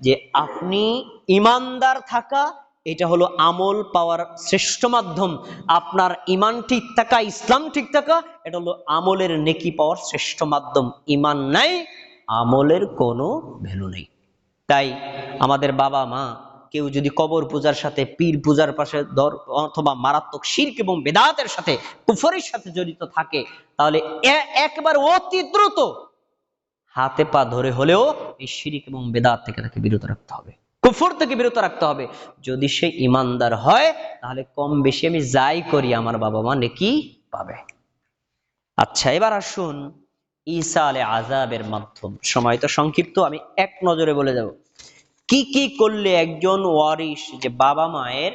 যে আপনি ইমানদার থাকা, এটা হলো আমল পাওয়ার শ্রেষ্ঠ মাধ্যম। আপনার ইমান ঠিক থাকা, ইসলাম ঠিক থাকা, এটা হলো আমলের নেকি পাওয়ার শ্রেষ্ঠ মাধ্যম। ইমান নাই, আমলের কোনো ভ্যালু নেই। তাই আমাদের বাবা মা, কেউ যদি কবর পূজার সাথে, পীর পূজার পাশে দর অথবা মারাত্মক শির্ক এবং বেদাতের সাথে, কুফরের সাথে জড়িত থাকে, তাহলে একবার অতি দ্রুত হাতে পা ধরে হলেও এই শিরিক এবং বেদাত থেকে তাকে বিরত রাখতে হবে। কুফর থেকে বিরত রাখতে হবে। যদি সে ইমানদার হয়, তাহলে কম বেশি আমি যাই করি, আমার বাবা মা নেকি পাবে। আচ্ছা এবার আসুন ঈসা আলে আজাবের মাধ্যম। সময় তো সংক্ষিপ্ত, আমি এক নজরে বলে যাব কি কি করলে একজন ওয়ারিস যে বাবা মায়ের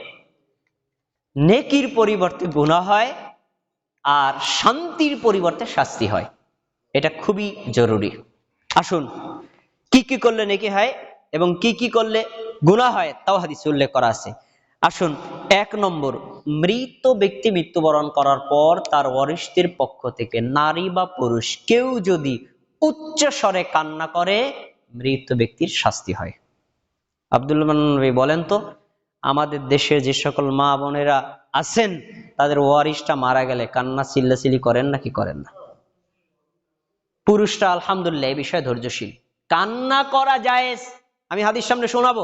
নেকির পরিবর্তে গুণা হয় আর শান্তির পরিবর্তে শাস্তি হয়? এটা খুবই জরুরি। আসুন, কি কি করলে নেকি হয় এবং কি কি করলে গুনাহ হয় তাও হাদিসে উল্লেখ করা আছে। আসুন, এক নম্বর, মৃত ব্যক্তি মৃত্যুবরণ করার পর তার ওয়ারিসদের পক্ষ থেকে নারী বা পুরুষ কেউ যদি উচ্চ স্বরে কান্না করে, মৃত ব্যক্তির শাস্তি হয়। আব্দুল মান্নান বলেন তো, আমাদের দেশে যে সকল মা বোনেরা আছেন, তাদের ওয়ারিসটা মারা গেলে কান্না চিল্লাচিলি করেন নাকি করেন না? পুরুষরা আলহামদুলিল্লাহ এই বিষয়ে ধৈর্যশীল। কান্না করা যায় আমি হাদিস সামনে শোনাবো।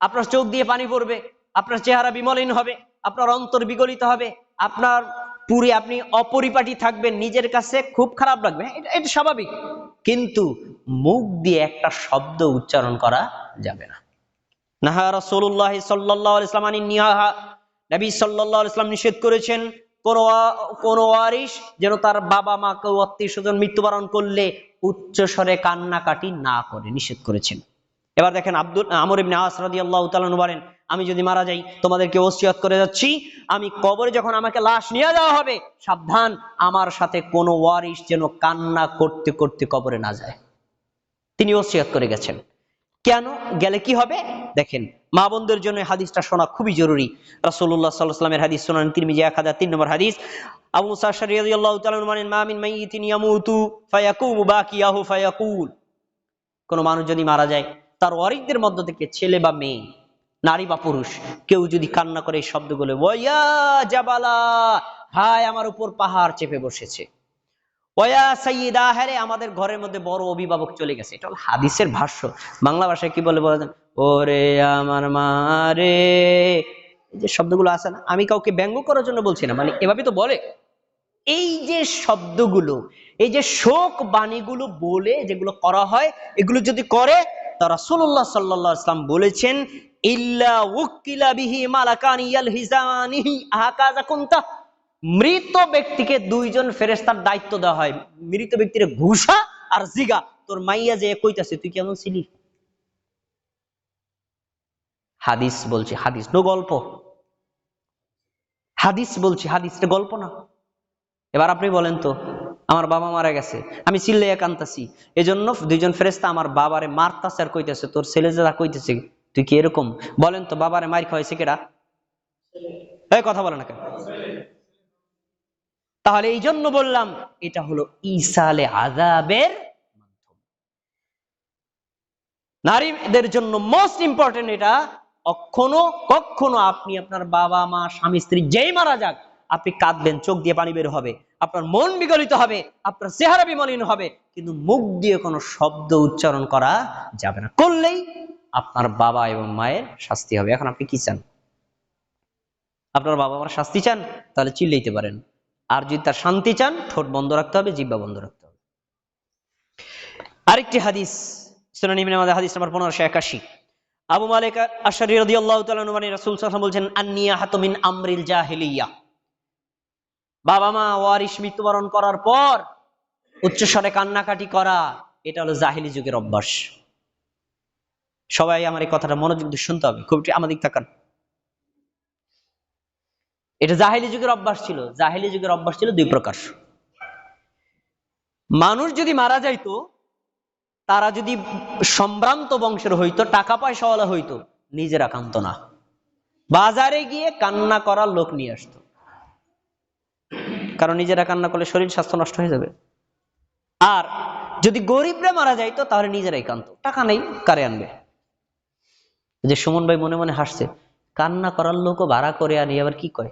আপনার চোখ দিয়ে পানি পড়বে, আপনার চেহারা বিমলিন হবে, আপনার অন্তর বিগলিত হবে, আপনার পুরে আপনি অপরিপাটি থাকবেন, নিজের কাছে খুব খারাপ লাগবে। এটা এটা স্বাভাবিক। কিন্তু মুখ দিয়ে একটা শব্দ উচ্চারণ করা যাবে না। নাহা রাসূলুল্লাহ সাল্লাল্লাহু আলাইহি ওয়াসাল্লাম আনিন নিয়াহা নবী সাল্লাল্লাহু আলাইহি ওয়াসাল্লাম নিষেধ করেছেন কোন ওয়া- কোন ওয়ারিস যেন তার বাবা মা কেউ আত্মীয় স্বজন মৃত্যুবরণ করলে উচ্চ স্বরে কান্নাকাটি না করে, নিষেধ করেছেন। এবার দেখেন আব্দুল, আমর ইবনে আস রাদিয়াল্লাহু তাআলা বলেন, আমি যদি মারা যাই, তোমাদেরকে ওসিয়ত করে যাচ্ছি। আমি কবরে যখন আমাকে লাশ নিয়ে যাওয়া হবে, সাবধান, আমার সাথে কোনো ওয়ারিশ যেন কান্না করতে করতে কবরে না যায়। তিনি ওসিয়ত করে গেছেন। কেন? গেলে কি হবে? দেখেন, মা বোনদের জন্য হাদিসটা শোনা খুবই জরুরি। আলাইহি ওয়াসাল্লামের হাদিস শোনান, তিরমিজি 1003 নম্বর হাদিস। আবু বাকিয়াহু ফায়াকুল। কোন মানুষ যদি মারা যায়, তার ওয়ারিসদের মধ্য থেকে ছেলে বা মেয়ে, নারী বা পুরুষ, কেউ যদি কান্না করে এই শব্দগুলো, ওয়া হায়, আমার উপর পাহাড় চেপে বসেছে। ওয়া সাইয়্যিদা হ্যারে আমাদের ঘরের মধ্যে বড় অভিভাবক চলে গেছে। এটা হলো হাদিসের ভাষ্য। বাংলা ভাষায় কি বলে বলেন? ওরে আমার মা রে। এই যে শব্দগুলো আছে না, আমি কাউকে ব্যঙ্গ করার জন্য বলছি না মানে এভাবে তো বলে। এই যে শব্দগুলো, এই যে শোক বাণীগুলো বলে যেগুলো করা হয়, এগুলো যদি করে, তা রাসূলুল্লাহ সাল্লাল্লাহু আলাইহি ওয়াসাল্লাম বলেছেন, ইল্লা উকিলা বিহি মালাকান ইয়ালহিজানিহি আহাকাযা কুনতা। মৃত ব্যক্তিকে দুইজন ফেরেস্তার দায়িত্ব দেওয়া হয়। মৃত ব্যক্তির ঘুষা আর জিগা। তোর মাইয়া যে কইতাছে, তুই কেমন ছিলি? হাদিস বলছি, হাদিস, নো গল্প। হাদিস বলছি হাদিসটা গল্প না। এবার আপনি বলেন তো, আমার বাবা মারা গেছে, আমি চিল্লাইয়া কান্তাছি। জন্য দুইজন ফেরেস্তা আমার বাবারে মারতাছে আর কইতেছে, তোর ছেলে যারা কইতেছে, তুই কি এরকম? বলেন তো, বাবারে মার খাওয়াইছে কেডা? এই কথা বলে না কেন? তাহলে এই জন্য বললাম, এটা হলো ইসালে আজাবের নারীদের জন্য মোস্ট ইম্পর্টেন্ট এটা, কখনো কখনো আপনি আপনার বাবা, মা, স্বামী, স্ত্রী যেই মারা যাক, আপনি কাঁদবেন, চোখ দিয়ে পানি বের হবে, আপনার মন বিগলিত হবে, আপনার চেহারা বিমলিন হবে, কিন্তু মুখ দিয়ে কোনো শব্দ উচ্চারণ করা যাবে না। করলেই আপনার বাবা এবং মায়ের শাস্তি হবে। এখন আপনি কি চান? আপনার বাবা মার শাস্তি চান? তাহলে চিল্লাইতে পারেন। আর যদি তার শান্তি চান, ঠোঁট বন্ধ রাখতে হবে জিব্বা বন্ধ রাখতে হবে। আরেকটি হাদিস, সুনান ইবনে হাদিস নাম্বার 1581 আবু মালিক আশআরী রাদিয়াল্লাহু তাআলা আনহু মানে রাসূল ওয়াসাল্লাম বলছেন আন্নিয়াহাতু মিন আমরিল জাহিলিয়া। বাবা মা, ওয়ারিশ মৃত্যুবরণ করার পর উচ্চস্বরে কান্নাকাটি করা, এটা হলো জাহিলি যুগের অভ্যাস। সবাই আমার এই কথাটা মনোযোগ দিয়ে শুনতে হবে, খুব আমাদিক তাকান। এটা জাহেলি যুগের অভ্যাস ছিল। জাহিলি যুগের অভ্যাস ছিল দুই প্রকার। মানুষ যদি মারা যাইতো, তারা যদি সম্ভ্রান্ত বংশের হইতো, টাকা পয়সাওয়ালা হইতো, নিজেরা কান্ত না। বাজারে গিয়ে কান্না করার লোক নিয়ে আসতো। কারণ নিজেরা কান্না করলে শরীর, স্বাস্থ্য নষ্ট হয়ে যাবে। আর যদি গরিবরা মারা যাইতো, তাহলে নিজেরাই কান্ত টাকা নেই, কারে আনবে? যে সুমন ভাই মনে মনে হাসছে কান্না করার লোকও ভাড়া করে আনি আবার কি কয়?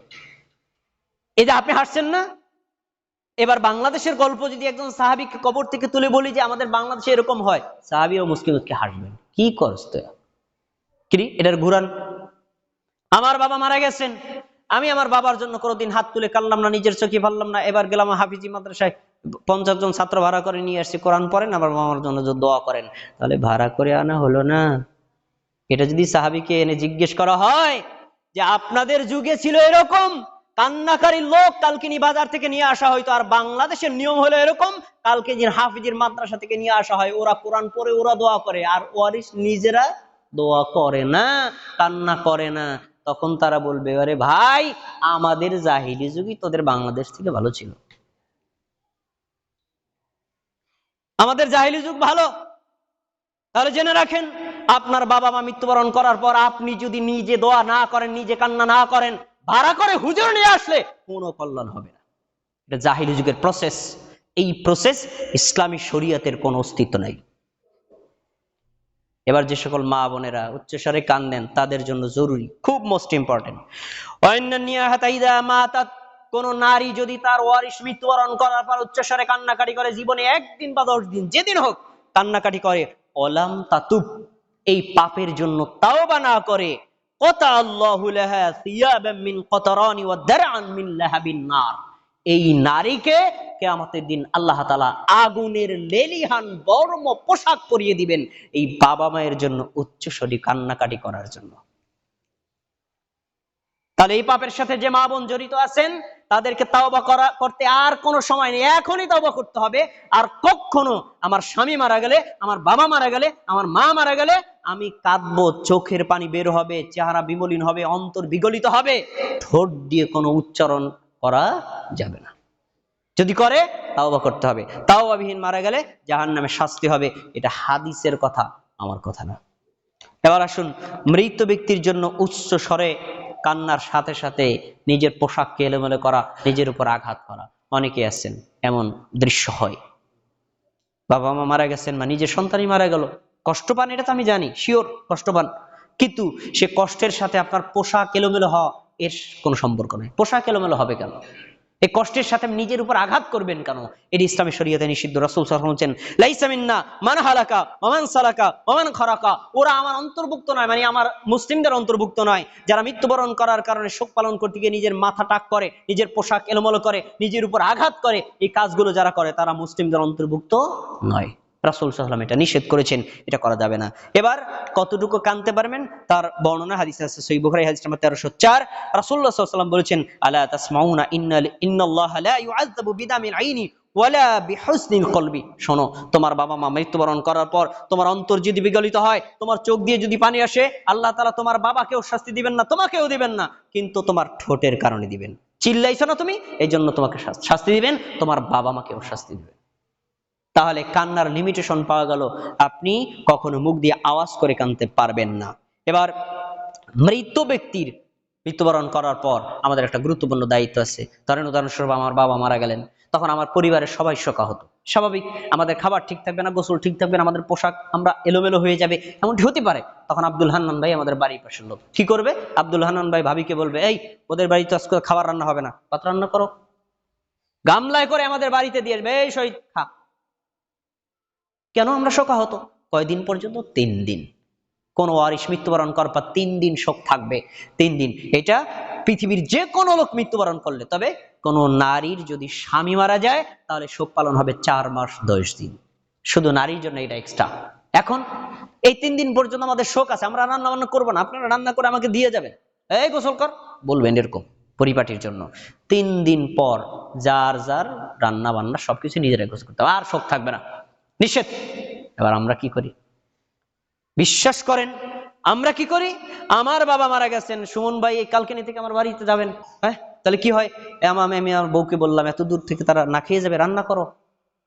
এই যে আপনি হাসছেন না? এবার বাংলাদেশের গল্প যদি একজন সাহাবিকে কবর থেকে তুলে বলি যে আমাদের বাংলাদেশে এরকম হয়, সাহাবি ও মুসলিম উৎকে হাসবেন। কি করস তুই? কি এটার ঘুরান। আমার বাবা মারা গেছেন। আমি আমার বাবার জন্য কোনোদিন হাত তুলে কানলাম না, নিজের চোখে পারলাম না। এবার গেলাম হাফিজি মাদ্রাসায়। পঞ্চাশ জন ছাত্র ভাড়া করে নিয়ে আসছি। কোরআন পড়েন আমার মামার জন্য দোয়া করেন। তাহলে ভাড়া করে আনা হলো না। এটা যদি সাহাবিকে এনে জিজ্ঞেস করা হয় যে আপনাদের যুগে ছিল এরকম, কান্নাকারী লোক কালকিনি বাজার থেকে নিয়ে আসা হয়তো, আর বাংলাদেশের নিয়ম হলো এরকম, কালকে হাফিজের মাদ্রাসা থেকে নিয়ে আসা হয়, ওরা কোরআন পড়ে, ওরা দোয়া করে, আর ওয়ারিস নিজেরা দোয়া করে না, কান্না করে না। তখন তারা বলবে, আরে ভাই, আমাদের জাহিলি যুগই তোদের বাংলাদেশ থেকে ভালো ছিল। আমাদের জাহিলি যুগ ভালো? তাহলে জেনে রাখেন আপনার বাবা মা মৃত্যুবরণ করার পর আপনি যদি নিজে দোয়া না করেন, নিজে কান্না না করেন, ভাড়া করে হুজুর নিয়ে আসলে কোনো কল্যাণ হবে না। এটা জাহিলি যুগের প্রসেস এই প্রসেস ইসলামী শরীয়তের কোনো অস্তিত্ব নাই। এবার যে সকল মা বোনেরা উচ্চস্বরে কান্দেন, তাদের জন্য জরুরি, খুব মোস্ট ইম্পর্টেন্ট কোন নারী যদি তার ওয়ারিশ মৃত্যুবরণ করার পর উচ্চস্বরে কান্নাকাটি করে, জীবনে একদিন বা দশ দিন যেদিন হোক কান্নাকাটি করে অলাম তাতুব। এই পাপের জন্য তাও বা না করে। এই নারীকে কেয়ামতের দিন আল্লাহ তালা আগুনের লেলিহান বর্ম পোশাক পরিয়ে দিবেন এই বাবা মায়ের জন্য উচ্চস্বরী কান্নাকাটি করার জন্য। তাহলে এই পাপের সাথে যে মা বোন জড়িত আছেন, তাদেরকে তাওবা করা, করতে আর কোনো সময় নেই। এখনই তাওবা করতে হবে। আর কখনো আমার স্বামী মারা গেলে, আমার বাবা মারা গেলে, আমার মা মারা গেলে আমি কাঁদবো, চোখের পানি বের হবে, চেহারা বিমলিন হবে, অন্তর বিগলিত হবে। ঠোঁট দিয়ে কোনো উচ্চারণ করা যাবে না। যদি করে, তাওবা করতে হবে। তাওবাবিহীন মারা গেলে জাহান নামে শাস্তি হবে। এটা হাদিসের কথা, আমার কথা না। এবার আসুন, মৃত ব্যক্তির জন্য উচ্চ স্বরে কান্নার সাথে সাথে নিজের পোশাককে এলোমেলো করা, নিজের উপর আঘাত করা। অনেকে আছেন, এমন দৃশ্য হয়। বাবা মা মারা গেছেন বা নিজের সন্তানই মারা গেল। কষ্ট পান, এটা তো আমি জানি, শিওর কষ্ট পান। কিন্তু সে কষ্টের সাথে আপনার পোশাক এলোমেলো হওয়া, এর কোনো সম্পর্ক নেই। পোশাক এলোমেলো হবে কেন? এই কষ্টের সাথে নিজের উপর আঘাত করবেন কেন? এটি ইসলামী শরীয়তে নিষিদ্ধ। রসুল সাল্লাল্লাহু আলাইহি ওয়াসাল্লাম বলেন লাইসা মিন্না মান হালাকা অমান সালাকা অমান খরাকা। ওরা আমার অন্তর্ভুক্ত নয় মানে আমার মুসলিমদের অন্তর্ভুক্ত নয়, যারা মৃত্যুবরণ করার কারণে শোক পালন করতে গিয়ে নিজের মাথা টাক করে, নিজের পোশাক এলোমলো করে, নিজের উপর আঘাত করে, এই কাজগুলো যারা করে, তারা মুসলিমদের অন্তর্ভুক্ত নয়। রাসুল সাল্লাম এটা নিষেধ করেছেন, এটা করা যাবে না। এবার কতটুকু কানতে পারবেন? তার বর্ণনা হাদিস আছে সই বুখারী হাদিস নাম্বার 1304 রাসূলুল্লাহ সাল্লাল্লাহু আলাইহি ওয়াসাল্লাম বলেছেন, আলা তাসমাউনা ইন্নাল, ইন্নাল্লাহা লা ইউআযাবু বিদামিল আইনি ওয়ালা কলবি। শোনো, তোমার বাবা মা মৃত্যুবরণ করার পর তোমার অন্তর যদি বিগলিত হয়, তোমার চোখ দিয়ে যদি পানি আসে, আল্লাহ তাআলা তোমার বাবাকেও শাস্তি দিবেন না, তোমাকেও দিবেন না, কিন্তু তোমার ঠোঁটের কারণে দিবেন। চিল্লাইছো না তুমি এই জন্য তোমাকে শাস্তি দিবেন, তোমার বাবা মাকেও শাস্তি দিবেন। তাহলে কান্নার লিমিটেশন পাওয়া গেল। আপনি কখনো মুখ দিয়ে আওয়াজ করে কানতে পারবেন না। এবার মৃত ব্যক্তির মৃত্যুবরণ করার পর আমাদের একটা গুরুত্বপূর্ণ দায়িত্ব আছে। ধরেন উদাহরণস্বরূপ আমার বাবা মারা গেলেন। তখন আমার পরিবারের সবাই শোকা হতো। স্বাভাবিক আমাদের খাবার ঠিক থাকবে না গোসল ঠিক থাকবে না আমাদের পোশাক আমরা এলোমেলো হয়ে যাবে এমনটি হতে পারে। তখন আব্দুল হান্নান ভাই আমাদের বাড়ির পাশের লোক। কি করবে? আব্দুল হান্নান ভাই ভাবিকে বলবে এই ওদের বাড়িতে আজকে খাবার রান্না হবে না ভাত রান্না করো। গামলায় করে আমাদের বাড়িতে দিয়ে আসবে, এই শহীদ খা। কেন আমরা শোকা হতো কয়দিন পর্যন্ত? তিন দিন। কোন ওয়ারিশ মৃত্যুবরণ করার পর তিন দিন শোক থাকবে। তিন দিন। এটা পৃথিবীর যে কোনো লোক মৃত্যুবরণ করলে। তবে কোন নারীর যদি স্বামী মারা যায়, তাহলে শোক পালন হবে চার মাস, দশ দিন। শুধু নারীর জন্য এটা এক্সট্রা এখন এই তিন দিন পর্যন্ত আমাদের শোক আছে। আমরা রান্না বান্না করব না। আপনারা রান্না করে আমাকে দিয়ে যাবেন। এই গোসল কর। বলবেন এরকম পরিপাটির জন্য। তিন দিন পর যার যার রান্না বান্না সবকিছু নিজেরাই গোসল করতে হবে। আর শোক থাকবে না। নিষেধ। এবার আমরা কি করি? বিশ্বাস করেন, আমরা কি করি? আমার বাবা মারা গেছেন, সুমন ভাই এই কালকিনি থেকে আমার বাড়িতে যাবেন। হ্যাঁ? তাহলে কি হয়? এ আমা- আমি আমি আমার বউকে বললাম, এত দূর থেকে তারা না খেয়ে যাবে, রান্না করো।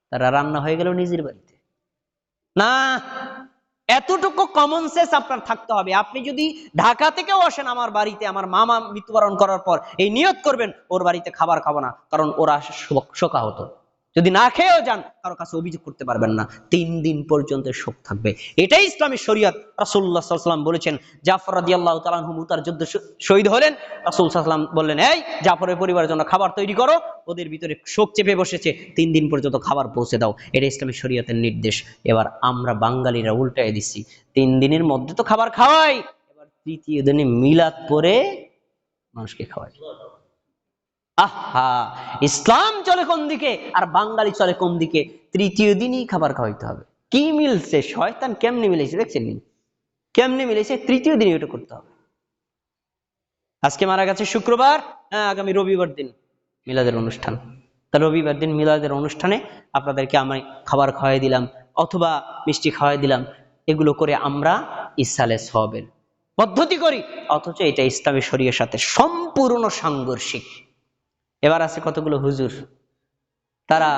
তারা রান্না হয়ে গেল নিজের বাড়িতে। না, এতটুকু কমন সেন্স আপনার থাকতে হবে। আপনি যদি ঢাকা থেকেও আসেন আমার বাড়িতে, আমার মামা মৃত্যুবরণ করার পর, এই নিয়ত করবেন, ওর বাড়িতে খাবার খাব না, কারণ ওরা শোক- শোকা হতো যদি না খেয়েও যান, কারও কাছে অভিযোগ করতে পারবেন না। তিন দিন পর্যন্ত শোক থাকবে। এটাই ইসলামী শরীয়ত। আলাইহি ওয়াসাল্লাম বলেছেন, জাফর রাদিয়াল্লাহু তাআলা আনহু মুতার যুদ্ধে শহীদ হলেন। রাসূল ওয়াসাল্লাম বললেন, এই জাফরের পরিবারের জন্য খাবার তৈরি করো, ওদের ভিতরে শোক চেপে বসেছে। তিন দিন পর্যন্ত খাবার পৌঁছে দাও। এটা ইসলামী শরীয়তের নির্দেশ। এবার আমরা বাঙালিরা উল্টায় দিচ্ছি তিন দিনের মধ্যে তো খাবার খাওয়াই। এবার তৃতীয় দিনে মিলাদ পরে মানুষকে খাওয়াই। আহা, ইসলাম চলে কোন দিকে আর বাঙালি চলে কোন দিকে? তৃতীয় দিনই খাবার খাওয়াইতে হবে। কি মিলছে? শয়তান কেমনে মিলেছে দেখছেন? কেমনে মিলেছে তৃতীয় দিনই ওটা করতে হবে। আজকে মারা গেছে শুক্রবার হ্যাঁ আগামী রবিবার দিন মিলাদের অনুষ্ঠান। তা রবিবার দিন মিলাদের অনুষ্ঠানে আপনাদেরকে আমি খাবার খাওয়াই দিলাম অথবা মিষ্টি খাওয়াই দিলাম। এগুলো করে আমরা ইসালে সবের পদ্ধতি করি। অথচ এটা ইসলামী শরীরের সাথে সম্পূর্ণ সাংঘর্ষিক। এবার আছে কতগুলো হুজুর? তারা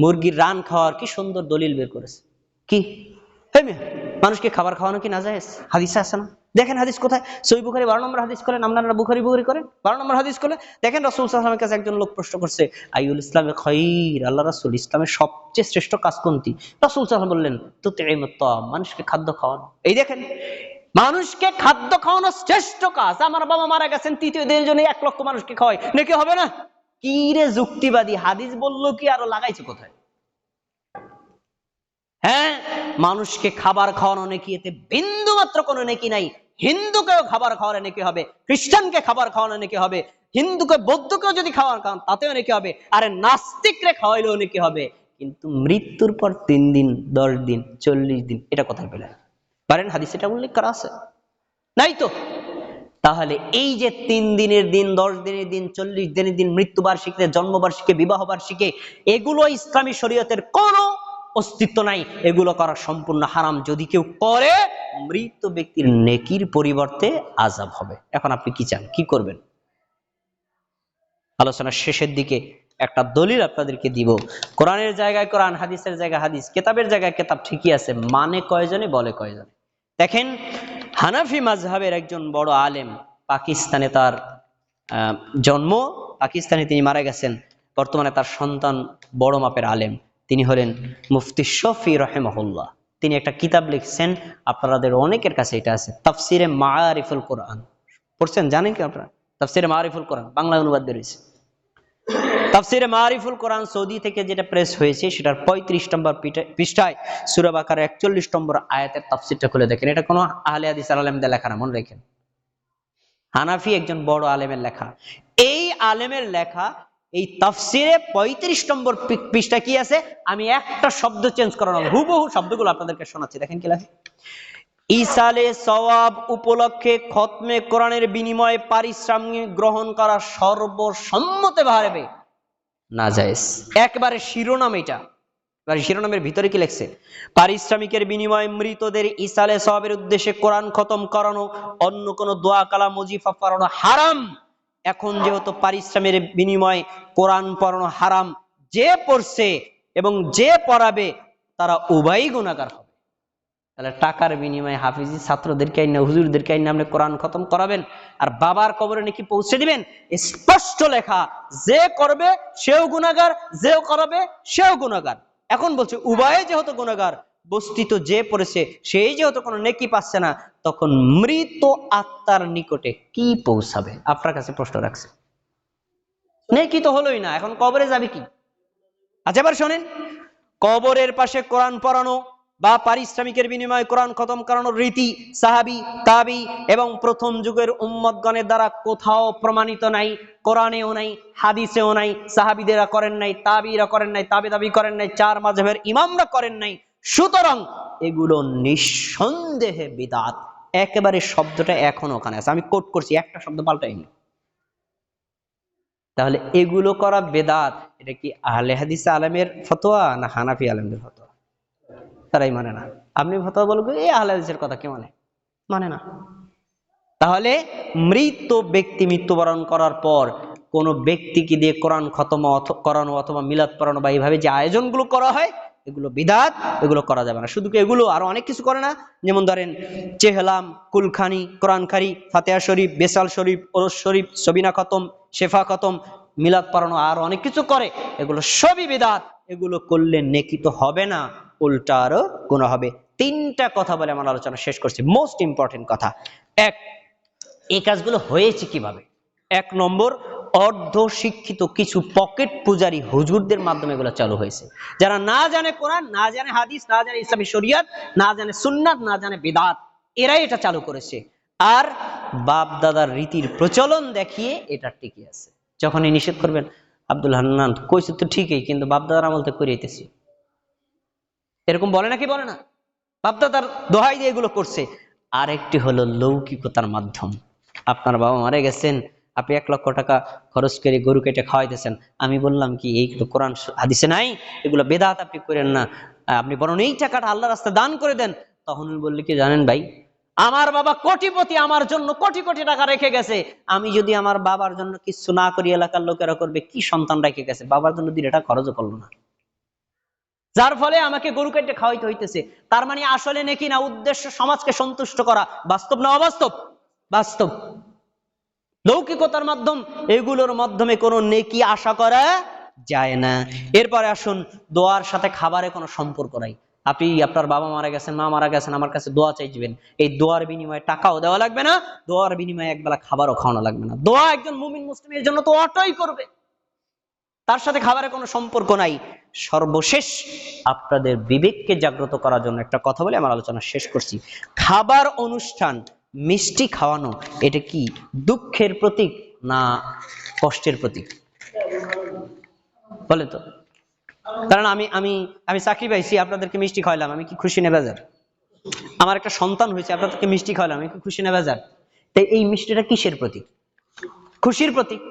মুরগির রান খাওয়ার কি সুন্দর দলিল বের করেছে। কি? মানুষকে খাবার খাওয়ানো কি না যায় হাদিসে আছে না? দেখেন হাদিস কোথায়? সই বুখারি বারো নম্বর হাদিস করেন আপনারা বুখারি বুখারি করেন? বারো নম্বর হাদিস করে দেখেন রসুল সাল্লামের কাছে একজন লোক প্রশ্ন করছে আইউল ইসলামে খৈর, আল্লাহ রাসুল, ইসলামের সবচেয়ে শ্রেষ্ঠ কাজ কোনটি? রসুল সাল্লাম বললেন তো মানুষকে খাদ্য খাওয়ানো। এই দেখেন মানুষকে খাদ্য খাওয়ানো শ্রেষ্ঠ কাজ। আমার বাবা মারা গেছেন, তৃতীয় দিনের জন্য এক লক্ষ মানুষকে খাওয়াই। নাকি হবে না? কি রে যুক্তিবাদী? হাদিস বলল কি, আরও লাগাইছে কোথায়? হ্যাঁ মানুষকে খাবার খাওয়ানো নাকি এতে বিন্দু মাত্র কোনো নেকি নাই। হিন্দুকেও খাবার খাওয়ানো নাকি হবে, খ্রিস্টানকে খাবার খাওয়ানো নাকি হবে, হিন্দুকে, বৌদ্ধকেও যদি খাওয়ার খাওয়ান তাতেও নাকি হবে। আরে নাস্তিকরে খাওয়াইলেও নাকি হবে। কিন্তু মৃত্যুর পর তিন দিন, দশ দিন, চল্লিশ দিন, এটা কোথায় পেলেন? পারেন হাদিস, এটা উল্লেখ করা আছে। নাই তো? তাহলে এই যে তিন দিনের দিন, দশ দিনের দিন, চল্লিশ দিনের দিন, মৃত্যুবার্ষিকীতে জন্মবার্ষিকী বিবাহ বার্ষিকী এগুলো ইসলামী শরীয়তের কোনো অস্তিত্ব নাই। এগুলো করা সম্পূর্ণ হারাম। যদি কেউ করে, মৃত ব্যক্তির নেকির পরিবর্তে আজাব হবে। এখন আপনি কি চান? কি করবেন? আলোচনার শেষের দিকে একটা দলিল আপনাদেরকে দিব। কোরআনের জায়গায় কোরআন, হাদিসের জায়গায় হাদিস, কেতাবের জায়গায় কেতাব ঠিকই আছে। মানে কয়জনে বলে কয়জনে? দেখেন, হানাফি মাজহাবের একজন বড় আলেম পাকিস্তানে তার জন্ম, পাকিস্তানে তিনি মারা গেছেন। বর্তমানে তার সন্তান বড় মাপের আলেম। তিনি হলেন মুফতি শফি রহেমহুল্লাহ। তিনি একটা কিতাব লিখছেন, আপনাদের অনেকের কাছে এটা আছে, তাফসিরে মারিফুল কোরআন। পড়ছেন, জানেন কি আপনারা? তাফসিরে মারিফুল কোরআন, বাংলা অনুবাদ বেরিয়েছে তাফসিরে মারিফুল কোরআন সৌদি থেকে যেটা প্রেস হয়েছে, সেটার পঁয়ত্রিশ নম্বর পৃষ্ঠায় সুরাবাকার একচল্লিশ নম্বর আয়াতের তাফসিরটা খুলে দেখেন। এটা কোনো আহলে হাদিস আলেমদের লেখা না, মনে রেখেন। হানাফি একজন বড় আলেমের লেখা। এই আলেমের লেখা, এই তাফসিরে পঁয়ত্রিশ নম্বর পৃষ্ঠা কি আছে? আমি একটা শব্দ চেঞ্জ করানো হুবহু শব্দগুলো আপনাদেরকে শোনাচ্ছি। দেখেন কি লেখে? ইসালে সওয়াব উপলক্ষে খতমে কোরআনের বিনিময়ে পারিশ্রমিক গ্রহণ করা সর্বসম্মতে ভাবে না জায়েজ। একবারে শিরোনাম এটা। এবার শিরোনামের ভিতরে কি লেখছে? পারিশ্রমিকের বিনিময়ে মৃতদের ইসালে সওয়াবের উদ্দেশ্যে কোরআন খতম করানো, অন্য কোনো দোয়া কালাম মজিফা পড়ানো হারাম। এখন যেহেতু পারিশ্রমের বিনিময়ে কোরআন পড়ানো হারাম, যে পড়ছে এবং যে পড়াবে, তারা উভয়ই গুণাগার হবে। তাহলে টাকার বিনিময়ে হাফিজি ছাত্রদেরকে আইনা, হুজুরদেরকে আইনা আপনি কোরআন খতম করাবেন আর বাবার কবরে নাকি পৌঁছে দিবেন? স্পষ্ট লেখা, যে করবে সেও গুণাগার যেও করাবে সেও গুণাগার এখন বলছে, উভয়ে যেহেতু গুণাগার বস্তিত যে পড়েছে, সেই যেহেতু কোনো নেকি পাচ্ছে না, তখন মৃত আত্মার নিকটে কি পৌঁছাবে? আপনার কাছে প্রশ্ন রাখছে। নেকি তো হলোই না, এখন কবরে যাবে কি? আচ্ছা এবার শোনেন। কবরের পাশে কোরআন পড়ানো বা পারিশ্রমিকের বিনিময়ে কোরআন খতম করানোর রীতি, সাহাবি, তাবি এবং প্রথম যুগের উম্মতগণের দ্বারা কোথাও প্রমাণিত নাই, কোরআনেও নাই, হাদিসেও নাই, সাহাবিদেরা করেন নাই, তাবিরা করেন নাই, তাবি দাবি করেন নাই, চার মাঝহের ইমামরা করেন নাই। সুতরাং এগুলো নিঃসন্দেহে বিদাত। একেবারে শব্দটা এখন ওখানে আছে। আমি কোট করছি, একটা শব্দ পাল্টাইনি। তাহলে এগুলো করা বেদাত, এটা কি আহলে হাদিস আলমের ফতোয়া না হানাফি আলমদের ফতোয়া? তারাই মানে না। আপনি ফতোয়া বলবেন এই আহলে হাদিসের কথা কে মানে? মানে না। তাহলে মৃত ব্যক্তি মৃত্যুবরণ করার পর কোন ব্যক্তিকে দিয়ে কোরআন খতম করানো অথবা মিলাদ পড়ানো বা এইভাবে যে আয়োজনগুলো করা হয়, এগুলো বিদাত, এগুলো করা যাবে না। শুধু এগুলো আরও অনেক কিছু করে না? যেমন ধরেন, চেহলাম, কুলখানি, কোরআনখারি, ফাতেহা শরীফ, বেসাল শরীফ, ওরস শরীফ, সবিনা খতম, শেফা খতম, মিলাদ পড়ানো আর অনেক কিছু করে, এগুলো সবই বিদাত। এগুলো করলে নেকি তো হবে না। উল্টা আরও গুণা হবে। তিনটা কথা বলে আমার আলোচনা শেষ করছি। মোস্ট ইম্পর্টেন্ট কথা, এক, এই কাজগুলো হয়েছে কীভাবে? এক নম্বর অর্ধ শিক্ষিত কিছু পকেট পূজারী হুজুরদের মাধ্যমে এগুলো চালু হয়েছে। যারা না জানে কোরআন, না জানে হাদিস, না জানে ইসলামী শরিয়ত, না জানে সুন্নাত, না জানে বেদাত, এরাই এটা চালু করেছে। আর বাপ দাদার রীতির প্রচলন দেখিয়ে এটা টিকে আছে। যখন নিষেধ করবেন, আব্দুল হান্নান কইছে তো ঠিকই, কিন্তু বাপ দাদার আমল তো করিয়েতেছি এরকম বলে নাকি বলে না? বাপদাদার দোহাই দিয়ে এগুলো করছে। আরেকটি হলো লৌকিকতার মাধ্যম। আপনার বাবা মারা গেছেন, আপনি এক লক্ষ টাকা খরচ করে গরু কেটে খাওয়াইতেছেন। আমি বললাম কি, এই তো কোরআন হাদিসে নাই, এগুলো বেদাত আপনি করেন না। আপনি বরং এই টাকাটা আল্লাহ রাস্তায় দান করে দেন। তখন উনি বললি, কি জানেন ভাই, আমার বাবা কোটিপতি, আমার জন্য কোটি কোটি টাকা রেখে গেছে। আমি যদি আমার বাবার জন্য কিছু না করি, এলাকার লোকেরা করবে, কি সন্তান রেখে গেছে? বাবার জন্য দিলে এটা খরচও করল না। যার ফলে আমাকে গরু কেটে খাওয়াইতে হইতেছে। তার মানে আসলে নাকি না, উদ্দেশ্য সমাজকে সন্তুষ্ট করা। বাস্তব না অবাস্তব? বাস্তব। লৌকিকতার মাধ্যম, এগুলোর মাধ্যমে কোনো নেকি আশা করা যায় না। এরপরে আসুন, দোয়ার সাথে খাবারে কোনো সম্পর্ক নাই। আপনি, আপনার বাবা মারা গেছেন, মা মারা গেছেন, আমার কাছে দোয়া চাইবেন। এই দোয়ার বিনিময়ে টাকাও দেওয়া লাগবে না, দোয়ার বিনিময়ে একবেলা খাবারও খাওয়ানো লাগবে না। দোয়া একজন মুমিন মুসলিমের জন্য তো অটোই করবে। তার সাথে খাবারের কোনো সম্পর্ক নাই। সর্বশেষ আপনাদের বিবেককে জাগ্রত করার জন্য একটা কথা বলে আমার আলোচনা শেষ করছি। খাবার অনুষ্ঠান, মিষ্টি খাওয়ানো, এটা কি দুঃখের প্রতীক না কষ্টের প্রতীক? বলে তো। কারণ আমি আমি আমি চাকরি পাইছি, আপনাদেরকে মিষ্টি খাওয়ালাম আমি কি খুশি নেবে যার আমার একটা সন্তান হয়েছে, আপনাদেরকে মিষ্টি খাওয়ালাম আমি কি খুশি নেবে যার তাই এই মিষ্টিটা কিসের প্রতীক? খুশির প্রতীক।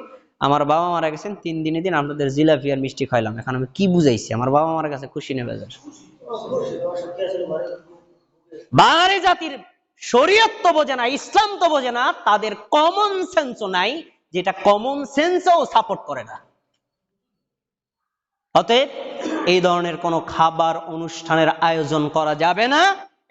আমার বাবা মারা গেছেন তিন দিনে দিন আপনাদের জিলাপি আর মিষ্টি খাইলাম। এখন আমি কি বুঝাইছি? আমার বাবা মারা গেছে খুশি নেবে বাঙালি জাতির শরীয়ত তো বোঝে না, ইসলাম তো বোঝে না, তাদের কমন সেন্সও নাই, যেটা কমন সেন্সও সাপোর্ট করে না। অতএব এই ধরনের কোনো খাবার অনুষ্ঠানের আয়োজন করা যাবে না।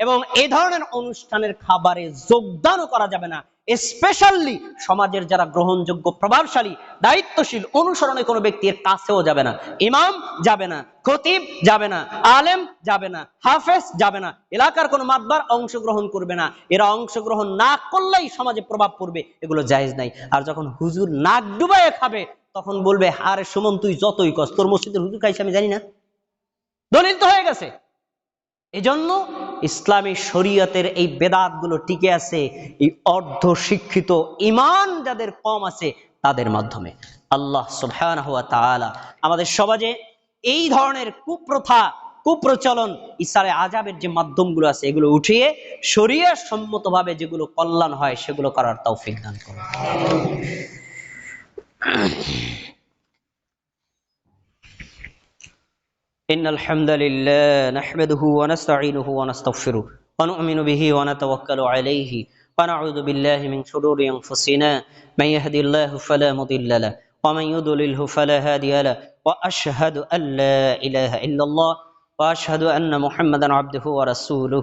এবং এই ধরনের অনুষ্ঠানের খাবারে যোগদানও করা যাবে না। স্পেশালি সমাজের যারা গ্রহণযোগ্য, প্রভাবশালী, দায়িত্বশীল, অনুসরণে কোনো ব্যক্তির কাছেও যাবে না। ইমাম যাবে না, খতিব যাবে না, আলেম যাবে না, হাফেজ যাবে না, এলাকার কোনো মাতবার অংশগ্রহণ করবে না। এরা অংশগ্রহণ না করলেই সমাজে প্রভাব পড়বে, এগুলো জায়েজ নাই। আর যখন হুজুর নাক ডুবাইয়ে খাবে, তখন বলবে, আরে সুমন, তুই যতই কস, তোর মসজিদের হুজুর খাইছে আমি জানি না। দলিল তো হয়ে গেছে। এজন্য ইসলামী শরীয়তের এই বেদাতগুলো টিকে আছে, এই অর্ধ শিক্ষিত ইমান যাদের কম আছে তাদের মাধ্যমে। আল্লাহ সুবহানাহু ওয়া তাআলা আমাদের সমাজে এই ধরনের কুপ্রথা, কুপ্রচলন, ইসারে আজাবের যে মাধ্যমগুলো আছে, এগুলো উঠিয়ে শরীয় সম্মতভাবে যেগুলো কল্যাণ হয়, সেগুলো করার তৌফিক দান করুন। إن الحمد لله نحمده ونستعينه ونستغفره ونؤمن به ونتوكل عليه ونعوذ بالله من شرور أنفسنا. من يهدي الله فلا مضل له ومن يضلله فلا هادي له وأشهد أن لا إله إلا الله وأشهد أن محمدا عبده ورسوله.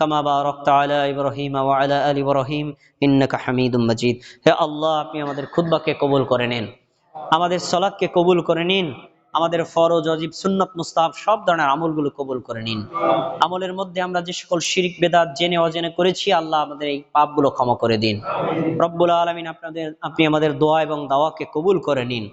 আপনি আমাদের খুতবাকে কবুল করে নিন। আমাদের কবুল করে নিন। আমাদের ফরজ অজিব সুন্নত, মুস্তাহাব সব ধরনের আমলগুলো কবুল করে নিন। আমলের মধ্যে আমরা যে সকল শিরিক, বেদাত, জেনে, অজেনে করেছি, আল্লাহ আমাদের এই পাপগুলো ক্ষমা করে দিন। রব্বুল আলমিন আপনাদের, আপনি আমাদের দোয়া এবং দাওয়াকে কবুল করে নিন।